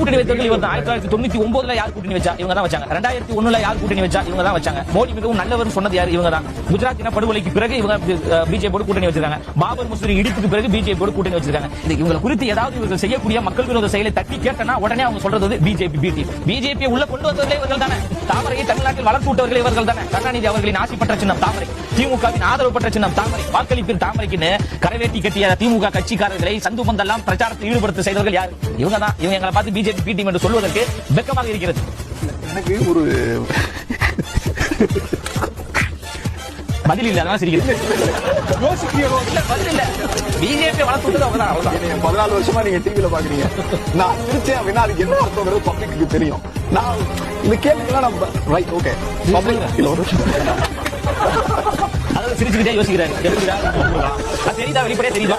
கூட்டணி வைத்தவர்கள் இவர் ஆயிரத்தி தொள்ளாயிரத்தி தொண்ணூத்தி ஒன்பதுல யார் கூட்டணி வச்சா? இவங்க தான் வச்சாங்க. ரெண்டாயிரத்தி ஒண்ணுல யார் கூட்டணி வச்சா? இவங்க தான் வச்சாங்க. மோடி மிகவும் நல்லவர் சொன்னது யார்? இவங்க தான் குஜராத் இன படுகொலைக்கு பிறகு இவங்க பிஜேபியோட கூட்டணி வச்சிருக்காங்க. பாபர் முஸ்லீம் இடிப்புக்கு பிறகு பிஜேபியோட கூட்டணி வச்சிருக்காங்க. இவங்க குறித்து ஏதாவது இவர்கள் செய்யக்கூடிய மக்கள் விரோத செயலை தட்டி கேட்டனா உடனே அவங்க சொல்றது வந்து பிஜேபி பிஜேபி உள்ள கொண்டு வந்தவர்களே இவர்கள் தானே தமிழ்நாட்டில் வளர்த்துவிட்டவர்கள் இவர்கள் தானே? கருணாநிதி அவர்களின் ஆசி பெற்ற சின்னம் தாமரை. திமுகவின் ஆதரவு பெற்ற சின்னம் தாமரை. வாக்களிப்பில் தாமரைக்குன்னு கரைவேட்டி கட்டிய திமுக கட்சிக்காரர்களை சந்து பந்தெல்லாம் பிரச்சாரத்தில் ஈடுபடுத்த செய்தவர்கள் யார்? இவங்க தான். இவங்க எங்களை பார்த்து பிஜேபி பிடி என்று சொல்வதற்கு வெக்கமாக இருக்கிறது. எனக்கு ஒரு பதில் இல்ல அதான் சிரிக்கிறது இல்ல, பதில் இல்ல. பிஜேபி வளர்த்து விட்டது அவங்க தான் அவ்வளவுதான். பதினாலு வருஷமா நீங்க டிவில பாக்குறீங்க. நான் சிரிச்சேன் அப்படின்னா அதுக்கு என்ன அர்த்தங்கிறது பப்ளிக்கு தெரியும். நான் இந்த கேள்விக்கெல்லாம் நான் ரைட் ஓகே பப்ளிக் இல்ல ஒரு அதாவது சிரிச்சுக்கிட்டே யோசிக்கிறாரு? அது தெரியுதா? வெளிப்படையா தெரியுதா?